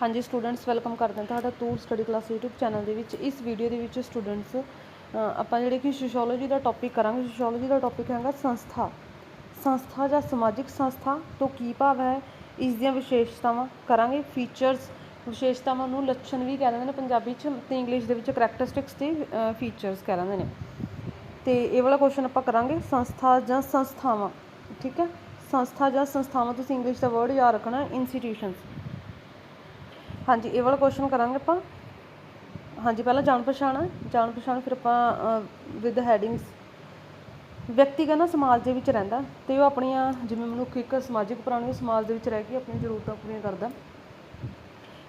ਹਾਂਜੀ students welcome ਕਰਦੇ ਹਾਂ ਤੁਹਾਡਾ tour study class YouTube channel ਦੇ ਵਿੱਚ। ਇਸ ਵੀਡੀਓ ਦੇ ਵਿੱਚ ਸਟੂਡੈਂਟਸ ਆਪਾਂ ਜਿਹੜੇ ਕਿ ਸੋਸ਼ੀਓਲੋਜੀ ਦਾ ਟੌਪਿਕ ਕਰਾਂਗੇ। ਸੋਸ਼ੀਓਲੋਜੀ ਦਾ ਟੌਪਿਕ ਹੈਗਾ ਸੰਸਥਾ। ਸੰਸਥਾ ਜਾਂ ਸਮਾਜਿਕ ਸੰਸਥਾ ਤੋਂ ਕੀ ਭਾਵ ਹੈ, ਇਸ ਦੀਆਂ ਵਿਸ਼ੇਸ਼ਤਾਵਾਂ ਕਰਾਂਗੇ। ਫੀਚਰਸ ਵਿਸ਼ੇਸ਼ਤਾਵਾਂ ਨੂੰ ਲੱਛਣ ਵੀ ਕਹਿ ਦਿੰਦੇ ਨੇ। ਪੰਜਾਬੀ 'ਚ ਤੇ ਇੰਗਲਿਸ਼ ਦੇ ਵਿੱਚ ਕਰੈਕਟਰਿਸਟਿਕਸ ਤੇ ਫੀਚਰਸ ਕਹਿ ਦਿੰਦੇ ਨੇ। ਤੇ ਇਹ ਵਾਲਾ ਕੁਐਸਚਨ ਆਪਾਂ ਕਰਾਂਗੇ। ਸੰਸਥਾ ਜਾਂ ਸੰਸਥਾਵਾਂ, ਠੀਕ ਹੈ? ਸੰਸਥਾ ਜਾਂ ਸੰਸਥਾਵਾਂ, ਤੁਸੀਂ ਇੰਗਲਿਸ਼ ਦਾ ਵਰਡ ਯਾਦ ਰੱਖਣਾ ਇੰਸਟੀਟਿਊਸ਼ਨਸ ਹਾਂਜੀ, ਇਹ ਵਾਲਾ ਕੁਐਸਚਨ ਕਰਾਂਗੇ ਆਪਾਂ। ਹਾਂਜੀ, ਪਹਿਲਾਂ ਜਾਣ ਪਛਾਣ ਹੈ ਜਾਣ ਪਛਾਣ ਫਿਰ ਆਪਾਂ ਵਿਦ ਹੈਡਿੰਗਸ ਵਿਅਕਤੀ ਕਹਿੰਦਾ ਸਮਾਜ ਦੇ ਵਿੱਚ ਰਹਿੰਦਾ ਤੇ ਉਹ ਆਪਣੀਆਂ, ਜਿਵੇਂ ਮਨੁੱਖ ਇੱਕ ਸਮਾਜਿਕ ਪ੍ਰਾਣੀ ਸਮਾਜ ਦੇ ਵਿੱਚ ਰਹਿ ਕੇ ਆਪਣੀਆਂ ਜ਼ਰੂਰਤਾਂ ਪੂਰੀਆਂ ਕਰਦਾ।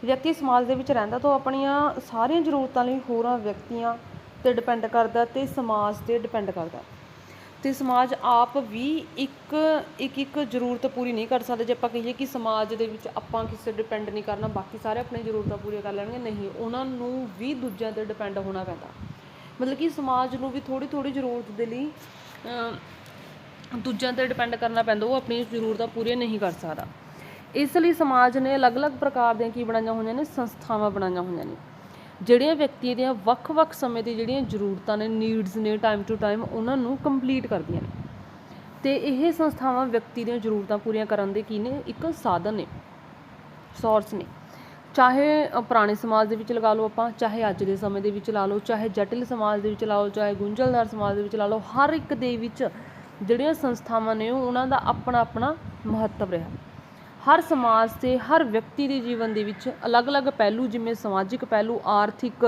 ਵਿਅਕਤੀ ਸਮਾਜ ਦੇ ਵਿੱਚ ਰਹਿੰਦਾ ਤਾਂ ਉਹ ਆਪਣੀਆਂ ਸਾਰੀਆਂ ਜ਼ਰੂਰਤਾਂ ਲਈ ਹੋਰਾਂ ਵਿਅਕਤੀਆਂ ਤੇ ਡਿਪੈਂਡ ਕਰਦਾ ਤੇ ਸਮਾਜ ਤੇ ਡਿਪੈਂਡ ਕਰਦਾ। ਤੇ ਸਮਾਜ ਆਪ ਵੀ ਇੱਕ ਇੱਕ ਇੱਕ ਜ਼ਰੂਰਤ ਪੂਰੀ ਨਹੀਂ ਕਰ ਸਕਦਾ। ਜੇ ਆਪਾਂ ਕਹੀਏ ਕਿ ਸਮਾਜ ਦੇ ਵਿੱਚ ਆਪਾਂ ਕਿਸੇ ਡਿਪੈਂਡ ਨਹੀਂ ਕਰਨਾ, ਬਾਕੀ ਸਾਰੇ ਆਪਣੀਆਂ ਜ਼ਰੂਰਤਾਂ ਪੂਰੀਆਂ ਕਰ ਲੈਣਗੇ, ਨਹੀਂ, ਉਹਨਾਂ ਨੂੰ ਵੀ ਦੂਜਿਆਂ ਤੇ ਡਿਪੈਂਡ ਹੋਣਾ ਪੈਂਦਾ। ਮਤਲਬ ਕਿ ਸਮਾਜ ਨੂੰ ਵੀ ਥੋੜੀ ਥੋੜੀ ਜ਼ਰੂਰਤ ਦੇ ਲਈ ਦੂਜਿਆਂ ਤੇ ਡਿਪੈਂਡ ਕਰਨਾ ਪੈਂਦਾ, ਉਹ ਆਪਣੀ ਜ਼ਰੂਰਤਾਂ ਪੂਰੀਆਂ ਨਹੀਂ ਕਰ ਸਕਦਾ। ਇਸ ਲਈ ਸਮਾਜ ਨੇ ਅਲੱਗ-ਅਲੱਗ ਪ੍ਰਕਾਰ ਦੀਆਂ ਕੀ ਬਣਾਈਆਂ ਹੋਈਆਂ ਨੇ? ਸੰਸਥਾਵਾਂ ਬਣਾਈਆਂ ਹੋਈਆਂ ਨੇ। ਜਿਹੜੀਆਂ ਵਿਅਕਤੀ ਦੀਆਂ ਵੱਖ-ਵੱਖ ਸਮੇਂ ਦੀ ਜਿਹੜੀਆਂ ਜ਼ਰੂਰਤਾਂ ਨੇ ਨੀਡਸ ਨੇ ਟਾਈਮ ਟੂ ਟਾਈਮ ਉਹਨਾਂ ਨੂੰ ਕੰਪਲੀਟ ਕਰਦੀਆਂ ਨੇ। ਤੇ ਇਹ ਸੰਸਥਾਵਾਂ ਵਿਅਕਤੀ ਦੀਆਂ ਜ਼ਰੂਰਤਾਂ ਪੂਰੀਆਂ ਕਰਨ ਦੇ ਕੀ ਨੇ? ਇੱਕ ਸਾਧਨ ਨੇ ਸੋਰਸ ਨੇ। ਚਾਹੇ ਪੁਰਾਣੇ ਸਮਾਜ ਦੇ ਵਿੱਚ ਲਗਾ ਲਓ ਆਪਾਂ, ਚਾਹੇ ਅੱਜ ਦੇ ਸਮੇਂ ਦੇ ਵਿੱਚ ਲਾ ਲਓ, ਚਾਹੇ ਜਟਿਲ ਸਮਾਜ ਦੇ ਵਿੱਚ ਲਾ ਲਓ, ਚਾਹੇ ਗੁੰਝਲਦਾਰ ਸਮਾਜ ਦੇ ਵਿੱਚ ਲਾ ਲਓ, ਹਰ ਇੱਕ ਦੇ ਵਿੱਚ ਜਿਹੜੀਆਂ ਸੰਸਥਾਵਾਂ ਨੇ, ਉਹਨਾਂ ਦਾ ਆਪਣਾ ਆਪਣਾ ਮਹੱਤਵ ਰਿਹਾ। ਹਰ ਸਮਾਜ ਤੇ ਹਰ ਵਿਅਕਤੀ ਦੇ ਜੀਵਨ ਦੇ ਵਿੱਚ ਅਲੱਗ-ਅਲੱਗ ਪਹਿਲੂ, ਜਿਵੇਂ ਸਮਾਜਿਕ ਪਹਿਲੂ, ਆਰਥਿਕ,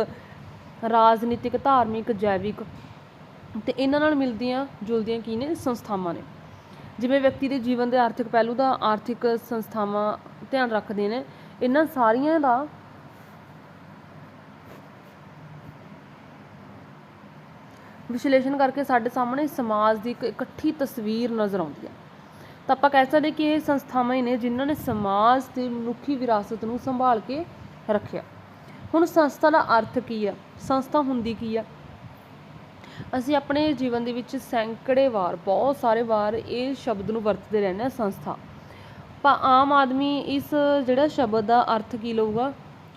ਰਾਜਨੀਤਿਕ, ਧਾਰਮਿਕ, ਜੈਵਿਕ ਤੇ ਇਹਨਾਂ ਨਾਲ ਮਿਲਦੀਆਂ ਜੁਲਦੀਆਂ ਕੀ ਨੇ? ਸੰਸਥਾਵਾਂ ਨੇ। ਜਿਵੇਂ ਵਿਅਕਤੀ ਦੇ ਜੀਵਨ ਦੇ ਆਰਥਿਕ ਪਹਿਲੂ ਦਾ ਆਰਥਿਕ ਸੰਸਥਾਵਾਂ ਧਿਆਨ ਰੱਖਦੇ ਨੇ, ਇਹਨਾਂ ਸਾਰੀਆਂ ਦਾ ਵਿਸ਼ਲੇਸ਼ਣ ਕਰਕੇ ਸਾਡੇ ਸਾਹਮਣੇ ਸਮਾਜ ਦੀ ਇੱਕ ਇਕੱਠੀ ਤਸਵੀਰ ਨਜ਼ਰ ਆਉਂਦੀ ਹੈ। ਤਾਂ ਆਪਾਂ ਕਹਿ ਸਕਦੇ ਕਿ ਇਹ ਸੰਸਥਾਵਾਂ ਹੀ ਨੇ ਜਿਨ੍ਹਾਂ ਨੇ ਸਮਾਜ ਤੇ ਮਨੁੱਖੀ ਵਿਰਾਸਤ ਨੂੰ ਸੰਭਾਲ ਕੇ ਰੱਖਿਆ। ਹੁਣ ਸੰਸਥਾ ਦਾ ਅਰਥ ਕੀ ਆ? ਸੰਸਥਾ ਹੁੰਦੀ ਕੀ ਆ? ਅਸੀਂ ਆਪਣੇ ਜੀਵਨ ਦੇ ਵਿੱਚ ਸੈਂਕੜੇ ਵਾਰ, ਬਹੁਤ ਸਾਰੇ ਵਾਰ ਇਹ ਸ਼ਬਦ ਨੂੰ ਵਰਤਦੇ ਰਹਿੰਦੇ ਹਾਂ ਸੰਸਥਾ। ਪਰ ਆਮ ਆਦਮੀ ਇਸ ਜਿਹੜਾ ਸ਼ਬਦ ਦਾ ਅਰਥ ਕੀ ਲਊਗਾ?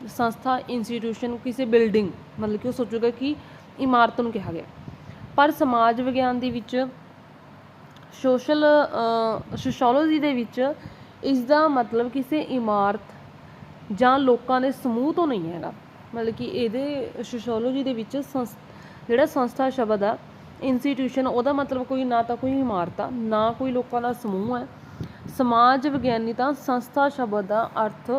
ਸੰਸਥਾ ਇੰਸਟੀਟਿਊਸ਼ਨ ਕਿਸੇ ਬਿਲਡਿੰਗ ਮਤਲਬ ਕਿ ਉਹ ਸੋਚੂਗਾ ਕਿ ਇਮਾਰਤ ਨੂੰ ਕਿਹਾ ਗਿਆ। ਪਰ ਸਮਾਜ ਵਿਗਿਆਨ ਦੇ ਵਿੱਚ ਸੋਸ਼ਲ ਸੋਸ਼ੋਲੋਜੀ ਦੇ ਵਿੱਚ ਇਸ ਦਾ ਮਤਲਬ ਕਿਸੇ ਇਮਾਰਤ ਜਾਂ ਲੋਕਾਂ ਦੇ ਸਮੂਹ ਤੋਂ ਨਹੀਂ ਹੈਗਾ। ਮਤਲਬ ਕਿ ਇਹਦੇ ਸੋਸ਼ੋਲੋਜੀ ਦੇ ਵਿੱਚ ਸੰਸ, ਜਿਹੜਾ ਸੰਸਥਾ ਸ਼ਬਦ ਆ ਇੰਸਟੀਟਿਊਸ਼ਨ ਉਹਦਾ ਮਤਲਬ ਕੋਈ ਨਾ ਤਾਂ ਕੋਈ ਇਮਾਰਤ ਆ, ਨਾ ਕੋਈ ਲੋਕਾਂ ਦਾ ਸਮੂਹ ਹੈ ਸਮਾਜ ਵਿਗਿਆਨੀ ਤਾਂ ਸੰਸਥਾ ਸ਼ਬਦ ਦਾ ਅਰਥ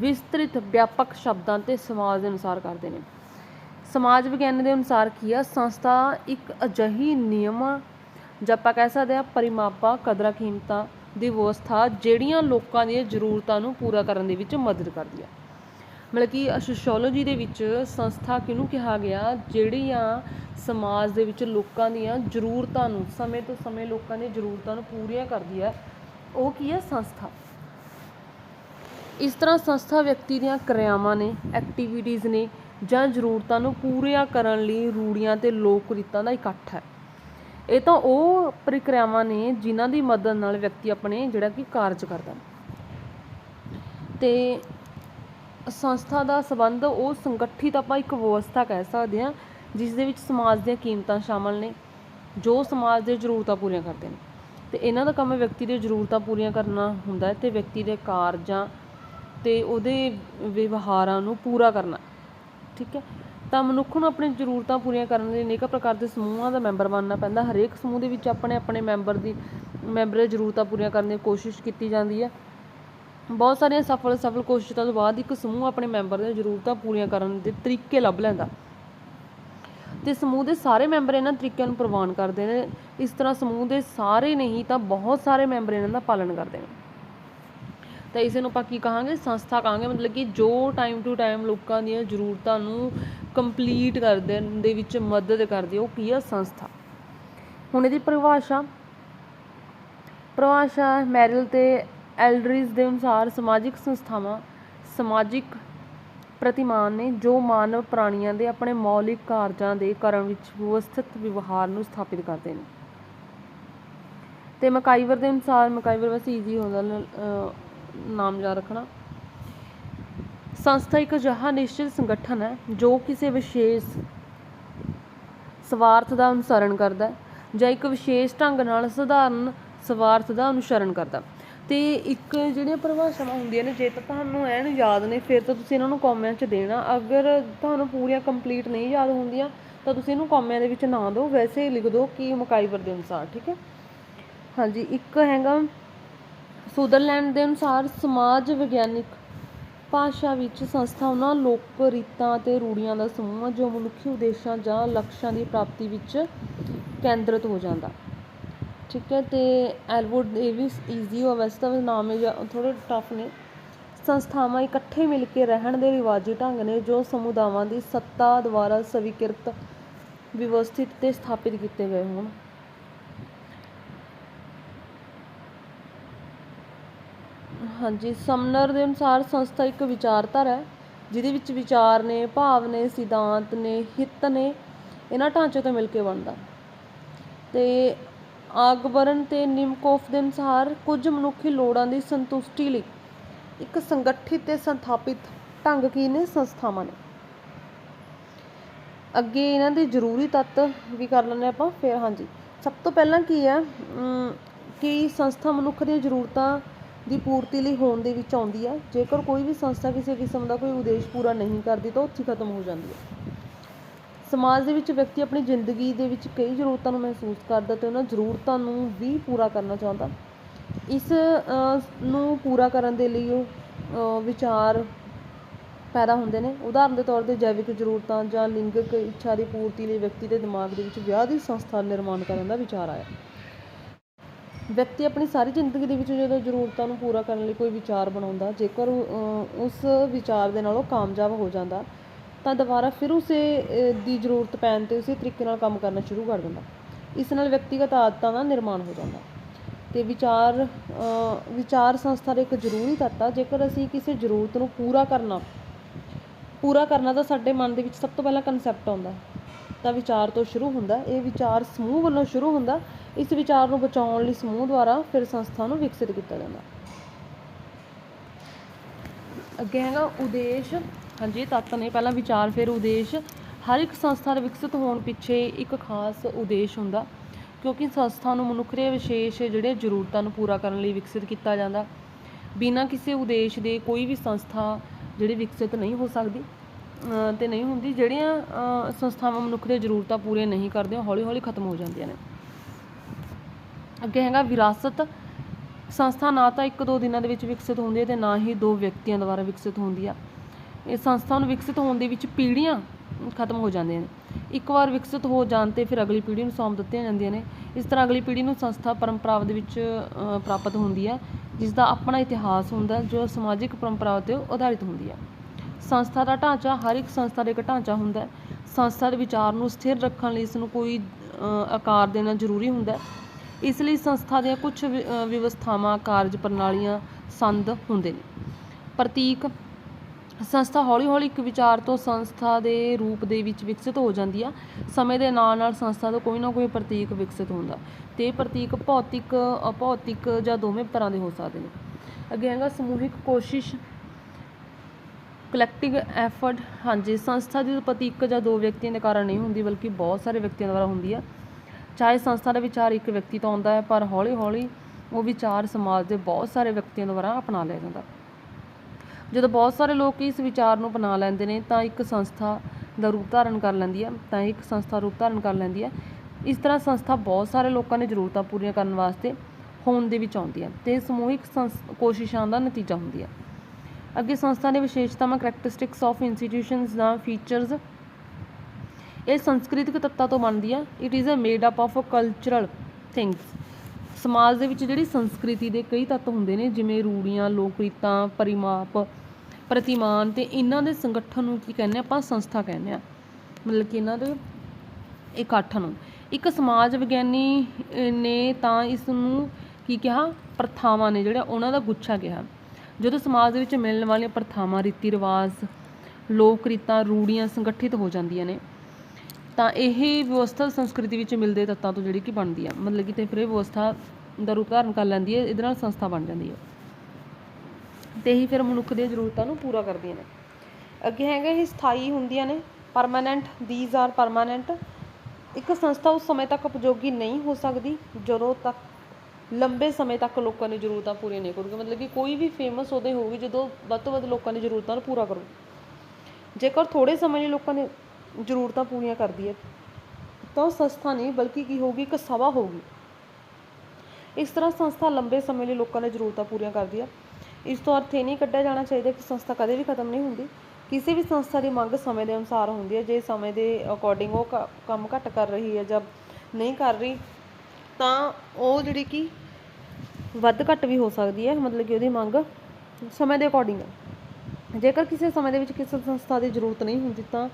ਵਿਸਤ੍ਰਿਤ, ਵਿਆਪਕ ਸ਼ਬਦਾਂ ਤੇ ਸਮਾਜ ਦੇ ਅਨੁਸਾਰ ਕਰਦੇ ਨੇ। ਸਮਾਜ ਵਿਗਿਆਨ ਦੇ ਅਨੁਸਾਰ ਕੀ ਆ, ਸੰਸਥਾ ਇੱਕ ਅਜਿਹੀ ਨਿਯਮ ਜਾਂ ਆਪਾਂ ਕਹਿ ਸਕਦੇ ਹਾਂ ਪਰਿਮਾਪਾ, ਕਦਰਾਂ ਕੀਮਤਾਂ ਦੀ ਵਿਵਸਥਾ ਜਿਹੜੀਆਂ ਲੋਕਾਂ ਦੀਆਂ ਜ਼ਰੂਰਤਾਂ ਨੂੰ ਪੂਰਾ ਕਰਨ ਦੇ ਵਿੱਚ ਮਦਦ ਕਰਦੀ ਹੈ ਮਤਲਬ ਕਿ ਸੋਸ਼ੋਲੋਜੀ ਦੇ ਵਿੱਚ ਸੰਸਥਾ ਕਿਹਨੂੰ ਕਿਹਾ ਗਿਆ? ਜਿਹੜੀਆਂ ਸਮਾਜ ਦੇ ਵਿੱਚ ਲੋਕਾਂ ਦੀਆਂ ਜ਼ਰੂਰਤਾਂ ਨੂੰ, ਸਮੇਂ ਤੋਂ ਸਮੇਂ ਲੋਕਾਂ ਦੀਆਂ ਜ਼ਰੂਰਤਾਂ ਨੂੰ ਪੂਰੀਆਂ ਕਰਦੀ ਹੈ ਉਹ ਕੀ ਹੈ ਸੰਸਥਾ। ਇਸ ਤਰ੍ਹਾਂ ਸੰਸਥਾ ਵਿਅਕਤੀ ਦੀਆਂ ਕਿਰਿਆਵਾਂ ਨੇ ਐਕਟੀਵਿਟੀਜ਼ ਨੇ ਜਾਂ ਜ਼ਰੂਰਤਾਂ ਨੂੰ ਪੂਰੀਆਂ ਕਰਨ ਲਈ ਰੂੜੀਆਂ ਤੇ ਲੋਕ ਰੀਤਾਂ ਦਾ ਇਕੱਠ ਹੈ। ਇਹ ਤਾਂ ਉਹ ਪ੍ਰਕਿਰਿਆਵਾਂ ਨੇ ਜਿਨ੍ਹਾਂ ਦੀ ਮਦਦ ਨਾਲ ਵਿਅਕਤੀ ਆਪਣੇ ਜਿਹੜਾ ਕਿ ਕਾਰਜ ਕਰਦਾ ਤੇ ਸੰਸਥਾ ਦਾ ਸਬੰਧ, ਉਹ ਸੰਗਠਿਤ ਆਪਾਂ ਇੱਕ ਵਿਵਸਥਾ ਕਹਿ ਸਕਦੇ ਹਾਂ, ਜਿਸ ਦੇ ਵਿੱਚ ਸਮਾਜ ਦੀਆਂ ਕੀਮਤਾਂ ਸ਼ਾਮਲ ਨੇ, ਜੋ ਸਮਾਜ ਦੇ ਜ਼ਰੂਰਤਾਂ ਪੂਰੀਆਂ ਕਰਦੇ ਨੇ। ਤੇ ਇਹਨਾਂ ਦਾ ਕੰਮ ਵਿਅਕਤੀ ਦੀਆਂ ਜ਼ਰੂਰਤਾਂ ਪੂਰੀਆਂ ਕਰਨਾ ਹੁੰਦਾ ਹੈ ਤੇ ਵਿਅਕਤੀ ਦੇ ਕਾਰਜਾਂ ਤੇ ਉਹਦੇ ਵਿਵਹਾਰਾਂ ਨੂੰ ਪੂਰਾ ਕਰਨਾ, ਠੀਕ ਹੈ? ਤਾਂ ਮਨੁੱਖ ਨੂੰ ਆਪਣੀ ਜ਼ਰੂਰਤਾਂ ਪੂਰੀਆਂ ਕਰਨ ਲਈ ਅਨੇਕਾਂ ਪ੍ਰਕਾਰ ਦੇ ਸਮੂਹਾਂ ਦਾ ਮੈਂਬਰ ਬਣਨਾ ਪੈਂਦਾ। ਹਰੇਕ ਸਮੂਹ ਦੇ ਵਿੱਚ ਆਪਣੇ ਆਪਣੇ ਮੈਂਬਰ ਦੀ ਮੈਂਬਰ ਦੀ ਜ਼ਰੂਰਤਾਂ ਪੂਰੀਆਂ ਕਰਨ ਦੀ ਕੋਸ਼ਿਸ਼ ਕੀਤੀ ਜਾਂਦੀ ਹੈ। ਬਹੁਤ ਸਾਰੀਆਂ ਸਫਲ ਸਫਲ ਕੋਸ਼ਿਸ਼ਾਂ ਤੋਂ ਬਾਅਦ ਇੱਕ ਸਮੂਹ ਆਪਣੇ ਮੈਂਬਰ ਦੀਆਂ ਜ਼ਰੂਰਤਾਂ ਪੂਰੀਆਂ ਕਰਨ ਦੇ ਤਰੀਕੇ ਲੱਭ ਲੈਂਦਾ। ਤੇ ਸਮੂਹ ਦੇ ਸਾਰੇ ਮੈਂਬਰ ਇਹਨਾਂ ਤਰੀਕਿਆਂ ਨੂੰ ਪ੍ਰਵਾਨ ਕਰਦੇ ਨੇ। ਇਸ ਤਰ੍ਹਾਂ ਸਮੂਹ ਦੇ ਸਾਰੇ ਨਹੀਂ ਤਾਂ ਬਹੁਤ ਸਾਰੇ ਮੈਂਬਰ ਇਹਨਾਂ ਦਾ ਪਾਲਣ ਕਰਦੇ ਨੇ। ਤਾਂ ਇਸੇ ਨੂੰ ਆਪਾਂ ਕੀ ਕਹਾਂਗੇ? ਸੰਸਥਾ ਕਹਾਂਗੇ। ਮਤਲਬ ਕਿ ਜੋ ਟਾਈਮ ਟੂ ਟਾਈਮ ਲੋਕਾਂ ਦੀਆਂ ਜ਼ਰੂਰਤਾਂ ਨੂੰ ਕੰਪਲੀਟ ਕਰਦੇ ਦੇ ਵਿੱਚ ਮਦਦ ਕਰਦੀ ਉਹ ਕੀ ਹੈ ਸੰਸਥਾ। ਹੁਣ ਇਹਦੀ ਪਰਿਭਾਸ਼ਾ। ਪਰਿਭਾਸ਼ਾ ਮੈਰਿਲ ਤੇ ਐਲਡਰਿਜ ਦੇ ਅਨੁਸਾਰ ਸਮਾਜਿਕ ਸੰਸਥਾਵਾਂ, ਸਮਾਜਿਕ ਪ੍ਰਤੀਮਾਨ ਨੇ ਜੋ ਮਾਨਵ ਪ੍ਰਾਣੀਆਂ ਦੇ ਆਪਣੇ ਮੌਲਿਕ ਕਾਰਜਾਂ ਦੇ ਕਰਨ ਵਿੱਚ ਵਿਵਸਥਿਤ ਵਿਵਹਾਰ ਨੂੰ ਸਥਾਪਿਤ ਕਰਦੇ ਨੇ। ਤੇ ਮਕਾਈਵਰ ਦੇ ਅਨੁਸਾਰ ਮਕਾਈਵਰ ਵੈਸੇ ਈਜ਼ੀ ਹੁੰਦਾ ਨਾਮ ਯਾਦ ਰੱਖਣਾ। ਸੰਸਥਾ ਇੱਕ ਅਜਿਹਾ ਨਿਸ਼ਚਿਤ ਸੰਗਠਨ ਹੈ ਜੋ ਕਿਸੇ ਵਿਸ਼ੇਸ਼ ਸਵਾਰਥ ਦਾ ਅਨੁਸਰਣ ਕਰਦਾ ਹੈ ਜਾਂ ਇੱਕ ਵਿਸ਼ੇਸ਼ ਢੰਗ ਨਾਲ ਸਧਾਰਨ ਸਵਾਰਥ ਦਾ ਅਨੁਸਰਣ ਕਰਦਾ ਤੇ ਇੱਕ ਜਿਹੜੀਆਂ ਪਰਿਭਾਸ਼ਾਵਾਂ ਹੁੰਦੀਆਂ ਨੇ, ਜੇ ਤਾਂ ਤੁਹਾਨੂੰ ਐਨ ਯਾਦ ਨੇ, ਫਿਰ ਤਾਂ ਤੁਸੀਂ ਇਹਨਾਂ ਨੂੰ ਕੌਮਿਆਂ 'ਚ ਦੇਣਾ। ਅਗਰ ਤੁਹਾਨੂੰ ਪੂਰੀਆਂ ਕੰਪਲੀਟ ਨਹੀਂ ਯਾਦ ਹੁੰਦੀਆਂ, ਤਾਂ ਤੁਸੀਂ ਇਹਨੂੰ ਕੌਮਿਆਂ ਦੇ ਵਿੱਚ ਨਾ ਦਿਓ। ਵੈਸੇ ਹੀ ਲਿਖ ਦਿਓ ਕਿ ਮਕਾਈਵਰ ਦੇ ਅਨੁਸਾਰ, ਠੀਕ ਹੈ? ਹਾਂਜੀ, ਇੱਕ ਹੈਗਾ ਸੁਦਰਲੈਂਡ ਦੇ ਅਨੁਸਾਰ ਸਮਾਜ ਵਿਗਿਆਨਿਕ ਭਾਸ਼ਾ ਵਿੱਚ ਸੰਸਥਾ ਉਹਨਾਂ ਲੋਕ ਰੀਤਾਂ ਅਤੇ ਰੂੜੀਆਂ ਦਾ ਸਮੂਹ ਆ ਜੋ ਮਨੁੱਖੀ ਉਦੇਸ਼ਾਂ ਜਾਂ ਲਕਸ਼ਾਂ ਦੀ ਪ੍ਰਾਪਤੀ ਵਿੱਚ ਕੇਂਦਰਿਤ ਹੋ ਜਾਂਦਾ। ਠੀਕ ਹੈ ਅਤੇ ਐਲਵੁੱਡ ਇਹ ਵੀ ਈਜ਼ੀ ਹੋ ਵੈਸੇ ਤਾਂ ਨਾਮ ਹੈ ਜਾਂ ਟਫ ਨੇ। ਸੰਸਥਾਵਾਂ ਇਕੱਠੇ ਮਿਲ ਕੇ ਰਹਿਣ ਦੇ ਰਿਵਾਜੀ ਢੰਗ ਨੇ ਜੋ ਸਮੁਦਾਵਾਂ ਦੀ ਸੱਤਾ ਦੁਆਰਾ ਸਵੀਕ੍ਰਿਤ, ਵਿਵਸਥਿਤ ਤੇ ਸਥਾਪਿਤ ਕੀਤੇ ਗਏ ਹੋਣ। ਹਾਂਜੀ, ਸਮਨਰ ਦੇ ਅਨੁਸਾਰ ਸੰਸਥਾ ਇੱਕ ਵਿਚਾਰਧਾਰਾ ਹੈ, ਜਿਹਦੇ ਵਿੱਚ ਵਿਚਾਰ ਨੇ, ਭਾਵ ਨੇ, ਸਿਧਾਂਤ ਨੇ, ਹਿੱਤ ਨੇ, ਇਹਨਾਂ ਢਾਂਚੇ ਤੋਂ ਮਿਲ ਕੇ ਬਣਦਾ। ਤੇ ਆਗਬਰਨ ਤੇ ਨਿਮਕੋਫ ਦੇ ਅਨੁਸਾਰ ਕੁਝ ਮਨੁੱਖੀ ਲੋੜਾਂ ਦੀ ਸੰਤੁਸ਼ਟੀ ਲਈ ਇੱਕ ਸੰਗਠਿਤ ਤੇ ਸਥਾਪਿਤ ਢੰਗ ਕੀ ਨੇ? ਸੰਸਥਾਵਾਂ ਨੇ। ਅੱਗੇ ਇਹਨਾਂ ਦੇ ਜ਼ਰੂਰੀ ਤੱਤ ਵੀ ਕਰ ਲੈਂਦੇ ਆਪਾਂ, ਫਿਰ ਹਾਂਜੀ। ਸਭ ਤੋਂ ਪਹਿਲਾਂ ਕੀ ਹੈ? ਕਿ ਸੰਸਥਾ ਮਨੁੱਖ ਦੀਆਂ ਜ਼ਰੂਰਤਾਂ ਦੀ ਪੂਰਤੀ ਲਈ ਹੋਣ ਦੇ ਵਿੱਚ ਆਉਂਦੀ ਹੈ ਜੇਕਰ ਕੋਈ ਵੀ ਸੰਸਥਾ ਕਿਸੇ ਕਿਸਮ ਦਾ ਕੋਈ ਉਦੇਸ਼ ਪੂਰਾ ਨਹੀਂ ਕਰਦੀ, ਤਾਂ ਉੱਥੇ ਖਤਮ ਹੋ ਜਾਂਦੀ ਹੈ ਸਮਾਜ ਦੇ ਵਿੱਚ ਵਿਅਕਤੀ ਆਪਣੀ ਜ਼ਿੰਦਗੀ ਦੇ ਵਿੱਚ ਕਈ ਜ਼ਰੂਰਤਾਂ ਨੂੰ ਮਹਿਸੂਸ ਕਰਦਾ ਤੇ ਉਹਨਾਂ ਜ਼ਰੂਰਤਾਂ ਨੂੰ ਵੀ ਪੂਰਾ ਕਰਨਾ ਚਾਹੁੰਦਾ। ਇਸ ਨੂੰ ਪੂਰਾ ਕਰਨ ਦੇ ਲਈ ਉਹ ਵਿਚਾਰ ਪੈਦਾ ਹੁੰਦੇ ਨੇ। ਉਦਾਹਰਨ ਦੇ ਤੌਰ ਤੇ ਜੈਵਿਕ ਜ਼ਰੂਰਤਾਂ ਜਾਂ ਲਿੰਗਕ ਇੱਛਾ ਦੀ ਪੂਰਤੀ ਲਈ ਵਿਅਕਤੀ ਦੇ ਦਿਮਾਗ ਦੇ ਵਿੱਚ ਵਿਆਹ ਦੀ ਸੰਸਥਾ ਨਿਰਮਾਣ ਕਰਨ ਦਾ ਵਿਚਾਰ ਆਇਆ। ਵਿਅਕਤੀ ਆਪਣੀ ਸਾਰੀ ਜ਼ਿੰਦਗੀ ਦੇ ਵਿੱਚ ਜਦੋਂ ਜ਼ਰੂਰਤਾਂ ਨੂੰ ਪੂਰਾ ਕਰਨ ਲਈ ਕੋਈ ਵਿਚਾਰ ਬਣਾਉਂਦਾ, ਜੇਕਰ ਉਸ ਵਿਚਾਰ ਦੇ ਨਾਲ ਉਹ ਕਾਮਯਾਬ ਹੋ ਜਾਂਦਾ, ਤਾਂ ਦੁਬਾਰਾ ਫਿਰ ਉਸੇ ਦੀ ਜ਼ਰੂਰਤ ਪੈਣ ਤੇ ਉਸੇ ਤਰੀਕੇ ਨਾਲ ਕੰਮ ਕਰਨਾ ਸ਼ੁਰੂ ਕਰ ਦਿੰਦਾ। ਇਸ ਨਾਲ ਵਿਅਕਤੀਗਤ ਆਦਤਾਂ ਦਾ ਨਿਰਮਾਣ ਹੋ ਜਾਂਦਾ। ਤੇ ਵਿਚਾਰ ਵਿਚਾਰ ਸੰਸਥਾ ਦੇ ਇੱਕ ਜ਼ਰੂਰੀ ਤੱਤ ਆ, ਜੇਕਰ ਅਸੀਂ ਕਿਸੇ ਜ਼ਰੂਰਤ ਨੂੰ ਪੂਰਾ ਕਰਨਾ ਪੂਰਾ ਕਰਨਾ ਤਾਂ ਸਾਡੇ ਮਨ ਦੇ ਵਿੱਚ ਸਭ ਤੋਂ ਪਹਿਲਾਂ ਕਨਸੈਪਟ ਆਉਂਦਾ। ਤਾਂ ਵਿਚਾਰ ਤੋਂ ਸ਼ੁਰੂ ਹੁੰਦਾ ਇਹ ਵਿਚਾਰ ਸਮੂਹ ਵੱਲੋਂ ਸ਼ੁਰੂ ਹੁੰਦਾ ਇਸ ਵਿਚਾਰ ਨੂੰ ਬਚਾਉਣ ਲਈ ਸਮੂਹ ਦੁਆਰਾ ਫਿਰ ਸੰਸਥਾ ਨੂੰ ਵਿਕਸਿਤ ਕੀਤਾ ਜਾਂਦਾ ਅੱਗੇ ਹੈਗਾ ਉਦੇਸ਼। ਹਾਂਜੀ, ਤੱਤ ਨੇ ਪਹਿਲਾਂ ਵਿਚਾਰ, ਫਿਰ ਉਦੇਸ਼। ਹਰ ਇੱਕ ਸੰਸਥਾ ਦੇ ਵਿਕਸਿਤ ਹੋਣ ਪਿੱਛੇ ਇੱਕ ਖਾਸ ਉਦੇਸ਼ ਹੁੰਦਾ ਕਿਉਂਕਿ ਸੰਸਥਾ ਨੂੰ ਮਨੁੱਖ ਦੇ ਵਿਸ਼ੇਸ਼ ਜਿਹੜੇ ਜ਼ਰੂਰਤਾਂ ਨੂੰ ਪੂਰਾ ਕਰਨ ਲਈ ਵਿਕਸਿਤ ਕੀਤਾ ਜਾਂਦਾ ਬਿਨਾਂ ਕਿਸੇ ਉਦੇਸ਼ ਦੇ ਕੋਈ ਵੀ ਸੰਸਥਾ ਜਿਹੜੀ ਵਿਕਸਿਤ ਨਹੀਂ ਹੋ ਸਕਦੀ। ਤੇ ਨਹੀਂ ਹੁੰਦੀ। ਜਿਹੜੀਆਂ ਸੰਸਥਾਵਾਂ ਮਨੁੱਖ ਦੀਆਂ ਜ਼ਰੂਰਤਾਂ ਪੂਰੀਆਂ ਨਹੀਂ ਕਰਦੀਆਂ ਹੌਲੀ ਹੌਲੀ ਖਤਮ ਹੋ ਜਾਂਦੀਆਂ ਨੇ। ਅੱਗੇ ਹੈਗਾ, ਵਿਰਾਸਤ ਸੰਸਥਾ ਨਾ ਤਾਂ ਇੱਕ ਦੋ ਦਿਨਾਂ ਦੇ ਵਿੱਚ ਵਿਕਸਿਤ ਹੁੰਦੀ ਹੈ ਤੇ ਨਾ ਹੀ ਦੋ ਵਿਅਕਤੀਆਂ ਦੁਆਰਾ ਵਿਕਸਿਤ ਹੁੰਦੀ ਆ। ਇਹ ਸੰਸਥਾ ਨੂੰ ਵਿਕਸਿਤ ਹੋਣ ਦੇ ਵਿੱਚ ਪੀੜ੍ਹੀਆਂ ਖਤਮ ਹੋ ਜਾਂਦੀਆਂ ਨੇ। ਇੱਕ ਵਾਰ ਵਿਕਸਿਤ ਹੋ ਜਾਣ ਤੇ ਫਿਰ ਅਗਲੀ ਪੀੜ੍ਹੀ ਨੂੰ ਸੌਂਪ ਦਿੱਤੀਆਂ ਜਾਂਦੀਆਂ ਨੇ। ਇਸ ਤਰ੍ਹਾਂ ਅਗਲੀ ਪੀੜ੍ਹੀ ਨੂੰ ਸੰਸਥਾ ਪਰੰਪਰਾਵਾਂ ਦੇ ਵਿੱਚ ਪ੍ਰਾਪਤ ਹੁੰਦੀ ਹੈ ਜਿਸ ਦਾ ਆਪਣਾ ਇਤਿਹਾਸ ਹੁੰਦਾ, ਜੋ ਸਮਾਜਿਕ ਪਰੰਪਰਾਵਾਂ ਤੇ ਆਧਾਰਿਤ ਹੁੰਦੀ ਹੈ ਸੰਸਥਾ ਦਾ ਢਾਂਚਾ ਹਰ ਇੱਕ ਸੰਸਥਾ ਦਾ ਇੱਕ ਢਾਂਚਾ ਹੁੰਦਾ ਸੰਸਥਾ ਦੇ ਵਿਚਾਰ ਨੂੰ ਸਥਿਰ ਰੱਖਣ ਲਈ ਇਸ ਨੂੰ ਕੋਈ ਆਕਾਰ ਦੇਣਾ ਜ਼ਰੂਰੀ ਹੁੰਦਾ ਇਸ ਲਈ ਸੰਸਥਾ ਦੀਆਂ ਕੁਝ ਵਿਵਸਥਾਵਾਂ, ਕਾਰਜ ਪ੍ਰਣਾਲੀਆਂ ਸੰਦ ਹੁੰਦੇ ਨੇ। ਪ੍ਰਤੀਕ, ਸੰਸਥਾ ਹੌਲੀ-ਹੌਲੀ ਇੱਕ ਵਿਚਾਰ ਤੋਂ ਸੰਸਥਾ ਦੇ ਰੂਪ ਦੇ ਵਿੱਚ ਵਿਕਸਿਤ ਹੋ ਜਾਂਦੀ ਆ। ਸਮੇਂ ਦੇ ਨਾਲ ਨਾਲ ਸੰਸਥਾ ਤੋਂ ਕੋਈ ਨਾ ਕੋਈ ਪ੍ਰਤੀਕ ਵਿਕਸਿਤ ਹੁੰਦਾ। ਤੇ ਪ੍ਰਤੀਕ ਭੌਤਿਕ, ਅਭੌਤਿਕ ਜਾਂ ਦੋਵੇਂ ਤਰ੍ਹਾਂ ਦੇ ਹੋ ਸਕਦੇ ਨੇ। ਅੱਗੇ ਹੈਗਾ ਸਮੂਹਿਕ ਕੋਸ਼ਿਸ਼ ਕਲੈਕਟਿਵ ਐਫਰਟ ਹਾਂਜੀ, ਸੰਸਥਾ ਦੀ ਉਤਪਤੀ ਇੱਕ ਜਾਂ ਦੋ ਵਿਅਕਤੀਆਂ ਦੇ ਕਾਰਨ ਨਹੀਂ ਹੁੰਦੀ, ਬਲਕਿ ਬਹੁਤ ਸਾਰੇ ਵਿਅਕਤੀਆਂ ਦੁਆਰਾ ਹੁੰਦੀ ਹੈ ਚਾਹੇ ਸੰਸਥਾ ਦਾ ਵਿਚਾਰ ਇੱਕ ਵਿਅਕਤੀ ਤੋਂ ਆਉਂਦਾ ਹੈ, ਪਰ ਹੌਲੀ-ਹੌਲੀ ਉਹ ਵਿਚਾਰ ਸਮਾਜ ਦੇ ਬਹੁਤ ਸਾਰੇ ਵਿਅਕਤੀਆਂ ਦੁਆਰਾ ਅਪਣਾ ਲਿਆ ਜਾਂਦਾ। ਜਦੋਂ ਬਹੁਤ ਸਾਰੇ ਲੋਕ ਇਸ ਵਿਚਾਰ ਨੂੰ ਅਪਣਾ ਲੈਂਦੇ ਨੇ, ਤਾਂ ਇੱਕ ਸੰਸਥਾ ਦਾ ਰੂਪ ਧਾਰਨ ਕਰ ਲੈਂਦੀ ਹੈ ਤਾਂ ਇੱਕ ਸੰਸਥਾ ਰੂਪ ਧਾਰਨ ਕਰ ਲੈਂਦੀ ਹੈ ਇਸ ਤਰ੍ਹਾਂ ਸੰਸਥਾ ਬਹੁਤ ਸਾਰੇ ਲੋਕਾਂ ਦੀ ਜ਼ਰੂਰਤਾਂ ਪੂਰੀਆਂ ਕਰਨ ਵਾਸਤੇ ਹੋਂਦ ਦੇ ਵਿੱਚ ਆਉਂਦੀ ਹੈ ਤੇ ਸਮੂਹਿਕ ਸੰਸ- ਕੋਸ਼ਿਸ਼ਾਂ ਦਾ ਨਤੀਜਾ ਹੁੰਦੀ ਹੈ ਅੱਗੇ ਸੰਸਥਾ ਦੇ ਵਿਸ਼ੇਸ਼ਤਾਵਾਂ ਕਰੈਕਟਰਿਸਟਿਕਸ ਆਫ ਇੰਸਟੀਟਿਊਸ਼ਨਸ ਦਾ ਫੀਚਰਸ ਇਹ ਸੰਸਕ੍ਰਿਤਿਕ ਤੱਤਾਂ ਤੋਂ ਬਣਦੀ ਆ। It is a made up of cultural things ਸਮਾਜ ਦੇ ਵਿੱਚ ਜਿਹੜੀ ਸੰਸਕ੍ਰਿਤੀ ਦੇ ਕਈ ਤੱਤ ਹੁੰਦੇ ਨੇ, ਜਿਵੇਂ ਰੂੜੀਆਂ, ਲੋਕ ਰੀਤਾਂ, ਪਰਿਮਾਪ, ਪ੍ਰਤੀਮਾਨ ਤੇ ਇਹਨਾਂ ਦੇ ਸੰਗਠਨ ਨੂੰ ਕੀ ਕਹਿੰਦੇ ਆਪਾਂ ਸੰਸਥਾ ਕਹਿੰਦੇ ਆ। ਮਤਲਬ ਕਿ ਇਹਨਾਂ ਦੇ ਇਕੱਠ ਨੂੰ। ਇੱਕ ਸਮਾਜ ਵਿਗਿਆਨੀ ਨੇ ਤਾਂ ਇਸ ਨੂੰ ਕੀ ਕਿਹਾ? ਪ੍ਰਥਾਵਾਂ ਨੇ, ਜਿਹੜਾ ਉਹਨਾਂ ਦਾ ਗੁੱਛਾ ਕਿਹਾ। ਜਦੋਂ ਸਮਾਜ ਦੇ ਵਿੱਚ ਮਿਲਣ ਵਾਲੀਆਂ ਪ੍ਰਥਾਵਾਂ, ਰੀਤੀ ਰਿਵਾਜ, ਲੋਕ ਰੀਤਾਂ, ਰੂੜੀਆਂ ਸੰਗਠਿਤ ਹੋ ਜਾਂਦੀਆਂ ਨੇ, ਤਾਂ ਇਹ ਵਿਵਸਥਾ ਸੰਸਕ੍ਰਿਤੀ ਵਿੱਚ ਮਿਲਦੇ ਤੱਤਾਂ ਤੋਂ ਜਿਹੜੀ ਕਿ ਬਣਦੀ ਆ। ਮਤਲਬ ਕਿ ਤੇ ਫਿਰ ਇਹ ਵਿਵਸਥਾ ਦਾ ਰੂਪ ਧਾਰਨ ਕਰ ਲੈਂਦੀ ਹੈ ਇਹਦੇ ਨਾਲ ਸੰਸਥਾ ਬਣ ਜਾਂਦੀ ਹੈ ਤੇ ਇਹੀ ਫਿਰ ਮਨੁੱਖ ਦੀਆਂ ਜ਼ਰੂਰਤਾਂ ਨੂੰ ਪੂਰਾ ਕਰਦੀਆਂ ਨੇ। ਅੱਗੇ ਹੈਗਾ ਇਹ ਸਥਾਈ ਹੁੰਦੀਆਂ ਨੇ ਪਰਮਾਨੈਂਟ ਥੀਸ ਆਰ ਪਰਮਾਨੈਂਟ ਇੱਕ ਸੰਸਥਾ ਉਸ ਸਮੇਂ ਤੱਕ ਉਪਯੋਗੀ ਨਹੀਂ ਹੋ ਸਕਦੀ, ਜਦੋਂ ਤੱਕ ਲੰਬੇ ਸਮੇਂ ਤੱਕ ਲੋਕਾਂ ਦੀ ਜ਼ਰੂਰਤਾਂ ਪੂਰੀਆਂ ਨਹੀਂ ਕਰੂਗੀ। ਮਤਲਬ ਕਿ ਕੋਈ ਵੀ ਫੇਮਸ ਉਦੋਂ ਹੋਊਗੀ ਜਦੋਂ ਵੱਧ ਤੋਂ ਵੱਧ ਲੋਕਾਂ ਦੀ ਜ਼ਰੂਰਤਾਂ ਨੂੰ ਪੂਰਾ ਕਰੂ। ਜੇਕਰ ਥੋੜੇ ਸਮੇਂ ਲਈ ਲੋਕਾਂ ਨੇ ਜ਼ਰੂਰਤਾਂ ਪੂਰੀਆਂ ਕਰਦੀ ਹੈ, ਤਾਂ ਉਹ ਸੰਸਥਾ ਨਹੀਂ, ਬਲਕਿ ਕੀ ਹੋਊਗੀ? ਇੱਕ ਸਭਾ ਹੋਊਗੀ। ਇਸ ਤਰ੍ਹਾਂ ਸੰਸਥਾ ਲੰਬੇ ਸਮੇਂ ਲਈ ਲੋਕਾਂ ਦੀ ਜ਼ਰੂਰਤਾਂ ਪੂਰੀਆਂ ਕਰਦੀ ਹੈ। ਇਸ ਤੋਂ ਅਰਥ ਇਹ ਨਹੀਂ ਕੱਢਿਆ ਜਾਣਾ ਚਾਹੀਦਾ ਕਿ ਸੰਸਥਾ ਕਦੇ ਵੀ ਖਤਮ ਨਹੀਂ ਹੁੰਦੀ। ਕਿਸੇ ਵੀ ਸੰਸਥਾ ਦੀ ਮੰਗ ਸਮੇਂ ਦੇ ਅਨੁਸਾਰ ਹੁੰਦੀ ਹੈ। ਜੇ ਸਮੇਂ ਦੇ ਅਕੋਰਡਿੰਗ ਉਹ ਕ- ਕੰਮ ਘੱਟ ਕਰ ਰਹੀ ਹੈ ਜਾਂ ਨਹੀਂ ਕਰ ਰਹੀ, ਤਾਂ ਉਹ ਜਿਹੜੀ ਕਿ ਵੱਧ ਘੱਟ ਵੀ ਹੋ ਸਕਦੀ ਹੈ, ਮਤਲਬ ਕਿ ਉਹਦੀ ਮੰਗ ਸਮੇਂ ਦੇ ਅਕੋਰਡਿੰਗ ਹੈ ਜੇਕਰ ਕਿਸੇ ਸਮੇਂ ਦੇ ਵਿੱਚ ਕਿਸੇ ਸੰਸਥਾ ਦੀ ਜ਼ਰੂਰਤ ਨਹੀਂ ਹੁੰਦੀ ਤਾਂ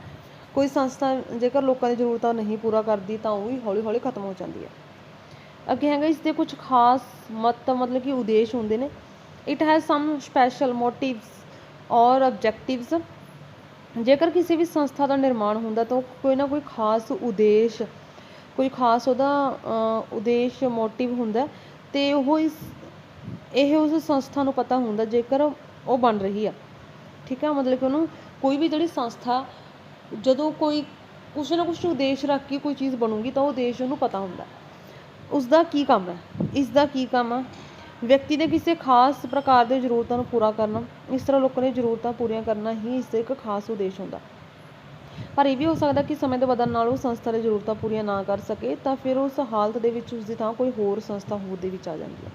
ਕੋਈ ਸੰਸਥਾ ਜੇਕਰ ਲੋਕਾਂ ਦੀ ਜ਼ਰੂਰਤਾਂ ਨਹੀਂ ਪੂਰਾ ਕਰਦੀ ਤਾਂ ਉਹ ਵੀ ਹੌਲੀ ਹੌਲੀ ਖਤਮ ਹੋ ਜਾਂਦੀ ਹੈ। ਅੱਗੇ ਹੈਗਾ ਇਸ ਦੇ ਕੁਝ ਖਾਸ ਮਤ, ਮਤਲਬ ਕਿ ਉਦੇਸ਼ ਹੁੰਦੇ ਨੇ। It has some special motives or objectives ਜੇਕਰ ਕਿਸੇ ਵੀ ਸੰਸਥਾ ਦਾ ਨਿਰਮਾਣ ਹੁੰਦਾ ਤਾਂ ਉਹ ਕੋਈ ਨਾ ਕੋਈ ਖਾਸ ਉਦੇਸ਼, ਕੋਈ ਖਾਸ ਉਹਦਾ ਉਦੇਸ਼ ਮੋਟਿਵ ਹੁੰਦਾ ਤੇ ਉਹ ਇਸ, ਇਹ ਉਸ ਸੰਸਥਾ ਨੂੰ ਪਤਾ ਹੁੰਦਾ ਜੇਕਰ ਉਹ ਬਣ ਰਹੀ ਆ। ਠੀਕ ਆ? ਮਤਲਬ ਕਿ ਉਹਨੂੰ ਕੋਈ ਵੀ ਜਿਹੜੀ ਸੰਸਥਾ, ਜਦੋਂ ਕੋਈ ਕੁਛ ਨਾ ਕੁਛ ਉਦੇਸ਼ ਰੱਖ ਕੇ ਕੋਈ ਚੀਜ਼ ਬਣੂਗੀ ਤਾਂ ਉਹ ਉਦੇਸ਼ ਉਹਨੂੰ ਪਤਾ ਹੁੰਦਾ। ਉਸ ਦਾ ਕੀ ਕੰਮ ਹੈ? ਇਸ ਦਾ ਕੀ ਕੰਮ ਆ? ਵਿਅਕਤੀ ਦੇ ਕਿਸੇ ਖਾਸ ਪ੍ਰਕਾਰ ਦੇ ਜ਼ਰੂਰਤਾਂ ਨੂੰ ਪੂਰਾ ਕਰਨਾ। ਇਸ ਤਰ੍ਹਾਂ ਲੋਕਾਂ ਦੀਆਂ ਜ਼ਰੂਰਤਾਂ ਪੂਰੀਆਂ ਕਰਨਾ ਹੀ ਇਸ ਦਾ ਇੱਕ ਖਾਸ ਉਦੇਸ਼ ਹੁੰਦਾ। ਪਰ ਇਹ ਵੀ ਹੋ ਸਕਦਾ ਕਿ ਸਮੇਂ ਦੇ ਬਦਲਣ ਨਾਲ ਉਹ ਸੰਸਥਾ ਦੀ ਜ਼ਰੂਰਤਾਂ ਪੂਰੀਆਂ ਨਾ ਕਰ ਸਕੇ ਤਾਂ ਫਿਰ ਉਸ ਹਾਲਤ ਦੇ ਵਿੱਚ ਉਸ ਦੀ ਥਾਂ ਕੋਈ ਹੋਰ ਸੰਸਥਾ ਹੋਰ ਦੇ ਵਿੱਚ ਆ ਜਾਂਦੀ ਹੈ।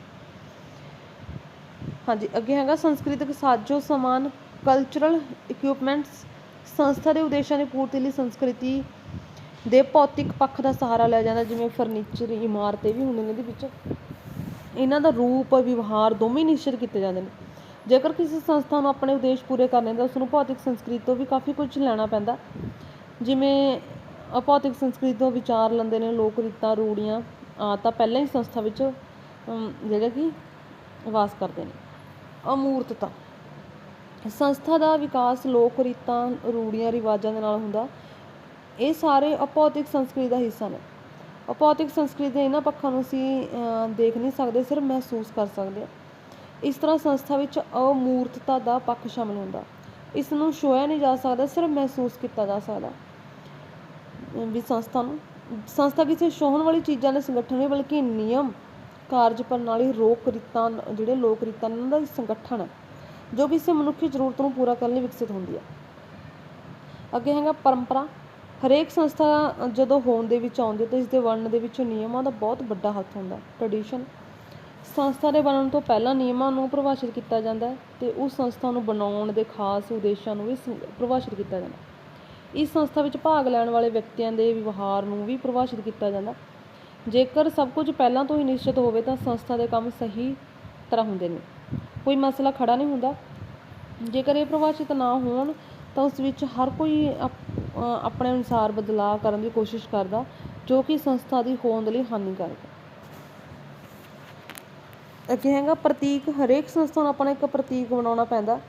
ਹਾਂਜੀ, ਅੱਗੇ ਹੈਗਾ ਸੰਸਕ੍ਰਿਤਿਕ ਸਾਜੋ ਸਮਾਨ ਕਲਚਰਲ ਇਕਵਿਪਮੈਂਟਸ ਸੰਸਥਾ ਦੇ ਉਦੇਸ਼ਾਂ ਦੀ ਪੂਰਤੀ ਲਈ ਸੰਸਕ੍ਰਿਤੀ ਦੇ ਭੌਤਿਕ ਪੱਖ ਦਾ ਸਹਾਰਾ ਲਿਆ ਜਾਂਦਾ, ਜਿਵੇਂ ਫਰਨੀਚਰ ਇਮਾਰਤ ਵੀ ਹੁੰਦੇ ਨੇ ਇਹਦੇ ਵਿੱਚ। ਇਹਨਾਂ ਦਾ ਰੂਪ, ਵਿਵਹਾਰ ਦੋਵੇਂ ਨਿਸ਼ਚਿਤ ਕੀਤੇ ਜਾਂਦੇ ਨੇ। ਜੇਕਰ ਕਿਸੇ ਸੰਸਥਾ ਨੂੰ ਆਪਣੇ ਉਦੇਸ਼ ਪੂਰੇ ਕਰਨੇ ਤਾਂ ਉਸ ਨੂੰ ਭੌਤਿਕ ਸੰਸਕ੍ਰਿਤ ਤੋਂ ਵੀ ਕਾਫੀ ਕੁਝ ਲੈਣਾ ਪੈਂਦਾ। ਜਿਵੇਂ ਅਭੌਤਿਕ ਸੰਸਕ੍ਰਿਤੀ ਤੋਂ ਵਿਚਾਰ ਲੈਂਦੇ ਨੇ ਲੋਕ ਰੀਤਾਂ ਰੂੜੀਆਂ ਆ ਤਾਂ ਪਹਿਲਾਂ ਹੀ ਸੰਸਥਾ ਵਿੱਚ ਅਮ, ਜਿਹੜੇ ਕਿ ਵਾਸ ਕਰਦੇ ਨੇ। ਅਮੂਰਤਤਾ। ਸੰਸਥਾ ਦਾ ਵਿਕਾਸ ਲੋਕ ਰੀਤਾਂ ਰੂੜੀਆਂ ਰਿਵਾਜਾਂ ਦੇ ਨਾਲ ਹੁੰਦਾ। ਇਹ ਸਾਰੇ ਅਭੌਤਿਕ ਸੰਸਕ੍ਰਿਤੀ ਦਾ ਹਿੱਸਾ ਨੇ। ਅਭੌਤਿਕ ਸੰਸਕ੍ਰਿਤੀ ਦੇ ਇਹਨਾਂ ਪੱਖਾਂ ਨੂੰ ਅਸੀਂ ਦੇਖ ਨਹੀਂ ਸਕਦੇ ਸਿਰਫ ਮਹਿਸੂਸ ਕਰ ਸਕਦੇ ਹਾਂ। ਇਸ ਤਰ੍ਹਾਂ ਸੰਸਥਾ ਵਿੱਚ ਅਮੂਰਤਤਾ ਦਾ ਪੱਖ ਸ਼ਾਮਲ ਹੁੰਦਾ। ਇਸ ਨੂੰ ਛੋਇਆ ਨਹੀਂ ਜਾ ਸਕਦਾ, ਸਿਰਫ ਮਹਿਸੂਸ ਕੀਤਾ ਜਾ ਸਕਦਾ। ਵੀ ਸੰਸਥਾ ਨੂੰ, ਸੰਸਥਾ ਕਿਸੇ ਛੋਹਣ ਵਾਲੀ ਚੀਜ਼ਾਂ ਦੇ ਸੰਗਠਨ ਨਹੀਂ, ਬਲਕਿ ਨਿਯਮ, ਕਾਰਜ ਪ੍ਰਣਾਲੀ, ਰੋਕ ਰੀਤਾਂ, ਜਿਹੜੇ ਲੋਕ ਰੀਤਾਂ ਦਾ ਸੰਗਠਨ ਹੈ, ਜੋ ਕਿਸੇ ਮਨੁੱਖੀ ਜ਼ਰੂਰਤ ਨੂੰ ਪੂਰਾ ਕਰਨ ਲਈ ਵਿਕਸਿਤ ਹੁੰਦੀ ਹੈ। ਅੱਗੇ ਹੈਗਾ ਪਰੰਪਰਾ। ਹਰੇਕ ਸੰਸਥਾ ਜਦੋਂ ਹੋਂਦ ਦੇ ਵਿੱਚ ਆਉਂਦੀ ਹੈ, ਤਾਂ ਇਸ ਦੇ ਵਰਣਨ ਦੇ ਵਿੱਚ ਨਿਯਮਾਂ ਦਾ ਬਹੁਤ ਵੱਡਾ ਹੱਥ ਹੁੰਦਾ। ਟ੍ਰੈਡੀਸ਼ਨ ਸੰਸਥਾ ਦੇ ਬਣਨ ਤੋਂ ਪਹਿਲਾਂ ਨਿਯਮਾਂ ਨੂੰ ਪਰਿਭਾਸ਼ਿਤ ਕੀਤਾ ਜਾਂਦਾ ਹੈ ਤੇ ਉਸ ਸੰਸਥਾ ਨੂੰ ਬਣਾਉਣ ਦੇ ਖਾਸ ਉਦੇਸ਼ਾਂ ਨੂੰ ਵੀ ਸ- ਪਰਿਭਾਸ਼ਿਤ ਕੀਤਾ ਜਾਂਦਾ ਇਸ ਸੰਸਥਾ ਵਿੱਚ ਭਾਗ ਲੈਣ ਵਾਲੇ ਵਿਅਕਤੀਆਂ ਦੇ ਵਿਵਹਾਰ ਨੂੰ ਵੀ ਪਰਿਭਾਸ਼ਿਤ ਕੀਤਾ ਜਾਂਦਾ ਜੇਕਰ ਸਭ ਕੁਝ ਪਹਿਲਾਂ ਤੋਂ ਹੀ ਨਿਸ਼ਚਿਤ ਹੋਵੇ ਤਾਂ ਸੰਸਥਾ ਦੇ ਕੰਮ ਸਹੀ ਤਰ੍ਹਾਂ ਹੁੰਦੇ ਨੇ। ਕੋਈ ਮਸਲਾ ਖੜਾ ਨਹੀਂ ਹੁੰਦਾ। ਜੇਕਰ ਇਹ ਪਰਿਭਾਸ਼ਿਤ ਨਾ ਹੋਣ ਤਾਂ ਉਸ ਵਿੱਚ ਹਰ ਕੋਈ ਆਪਣੇ ਅਨੁਸਾਰ ਬਦਲਾਅ ਕਰਨ ਦੀ ਕੋਸ਼ਿਸ਼ ਕਰਦਾ ਜੋ ਕਿ ਸੰਸਥਾ ਦੀ ਹੋਂਦ ਲਈ ਹਾਨੀਕਾਰਕ ਹੈ। ਅੱਗੇ ਹੈਗਾ, ਪ੍ਰਤੀਕ ਹਰੇਕ ਸੰਸਥਾ ਨੂੰ ਆਪਣਾ ਇੱਕ ਪ੍ਰਤੀਕ ਬਣਾਉਣਾ ਪੈਂਦਾ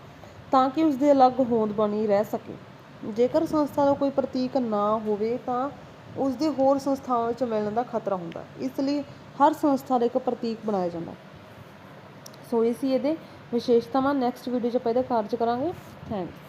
ਤਾਂ ਕਿ ਉਸ ਦੇ ਅਲੱਗ ਹੋਂਦ ਬਣੀ ਰਹਿ ਸਕੇ। ਜੇਕਰ ਸੰਸਥਾ ਦਾ ਕੋਈ ਪ੍ਰਤੀਕ ਨਾ ਹੋਵੇ ਤਾਂ ਉਸ ਦੇ ਹੋਰ ਸੰਸਥਾਵਾਂ ਵਿੱਚ ਮਿਲਣ ਦਾ ਖਤਰਾ ਹੁੰਦਾ। ਇਸ ਲਈ ਹਰ ਸੰਸਥਾ ਦਾ ਇੱਕ ਪ੍ਰਤੀਕ ਬਣਾਇਆ ਜਾਂਦਾ। ਸੋ ਇਹ ਸੀ ਇਹਦੇ ਵਿਸ਼ੇਸ਼ਤਾਵਾਂ। ਨੈਕਸਟ ਵੀਡੀਓ 'ਚ ਆਪਾਂ ਇਹਦਾ ਕਾਰਜ ਕਰਾਂਗੇ। ਥੈਂਕਸ